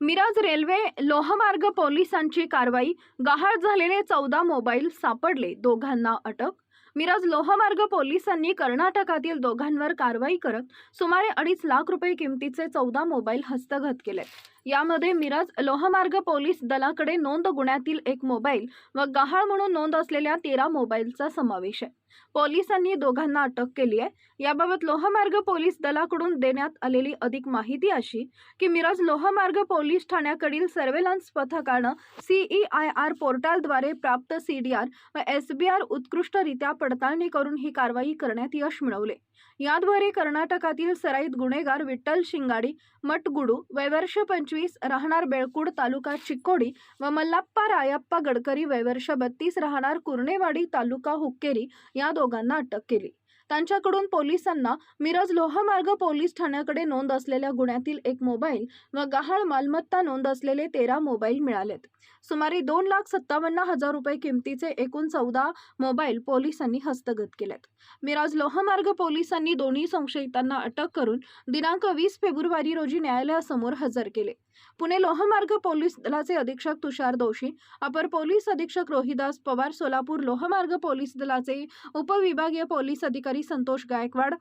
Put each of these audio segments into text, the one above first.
Miraj railway लोहमार्ग पोलिसांची कारवाई गहाळ झालेले चौदा मोबाईल सापडले दोघांना अटक. मिरज लोहमार्ग पोलिसांनी कर्नाटकातील दोघांवर कारवाई करत सुमारे अडीच लाख रुपये किमतीचे चौदा मोबाईल हस्तगत केले. यामध्ये मिरज लोहमार्ग पोलीस दलाकडे नोंद गुन्ह्यातील एक मोबाईल व गहाळ म्हणून नोंद असलेल्या तेरा मोबाईलचा समावेश आहे. पोलिसांनी दोघांना अटक केली आहे. याबाबत लोहमार्ग पोलीस दलाकडून देण्यात आलेली अधिक माहिती अशी की मिरज लोहमार्ग पोलीस ठाण्याकडील सर्वेलन्स पथकानं सीई आय आर पोर्टलद्वारे प्राप्त सी डी आर व एस बी आर उत्कृष्टरित्या पडताळणी करून ही कारवाई करण्यात यश मिळवले. याद्वारे कर्नाटकातील सराईत गुन्हेगार विठ्ठल शिंगाडी मटगुडू वैवर्ष पंचवीस राहणार बेळकूड तालुका चिक्कोडी व मल्लाप्पा रायप्पा गडकरी वैवर्ष बत्तीस राहणार कुर्णेवाडी तालुका हुक्केरी या दोघांना अटक केली. त्यांच्याकडून पोलिसांना मिरज लोहमार्ग पोलीस ठाण्याकडे नोंद असलेल्या गुन्ह्यातील एक मोबाईल व गहाळ मालमत्ता नोंद असलेले तेरा मोबाईल मिळालेत. सुमारे दोन लाख सत्तावन्न हजार रुपये किमतीचे एकूण चौदा मोबाईल पोलिसांनी हस्तगत केलेत. मिराज लोहमार्ग पोलिसांनी दोन्ही संशयितांना अटक करून दिनांक वीस फेब्रुवारी रोजी न्यायालयासमोर हजर केले. पुणे लोहमार्ग पोलीस दलाचे अधीक्षक तुषार दोशी अपर पोलीस अधीक्षक रोहिदास पवार सोलापूर लोहमार्ग पोलीस दलाचे उपविभागीय पोलीस अधिकारी संतोष गायकवाड.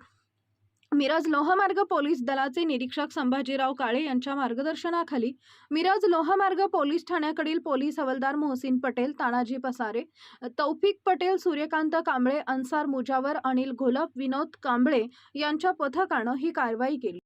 मिरज लोहमार्ग पोलीस दलाचे निरीक्षक संभाजीराव काळे यांच्या मार्गदर्शनाखाली मिरज लोहमार्ग पोलीस ठाण्याकडील पोलीस हवालदार मोहसिन पटेल तानाजी पसारे तौफिक पटेल सूर्यकांत कांबळे अन्सार मुजावर अनिल घोलप विनोद कांबळे यांच्या पथकानं ही कारवाई केली.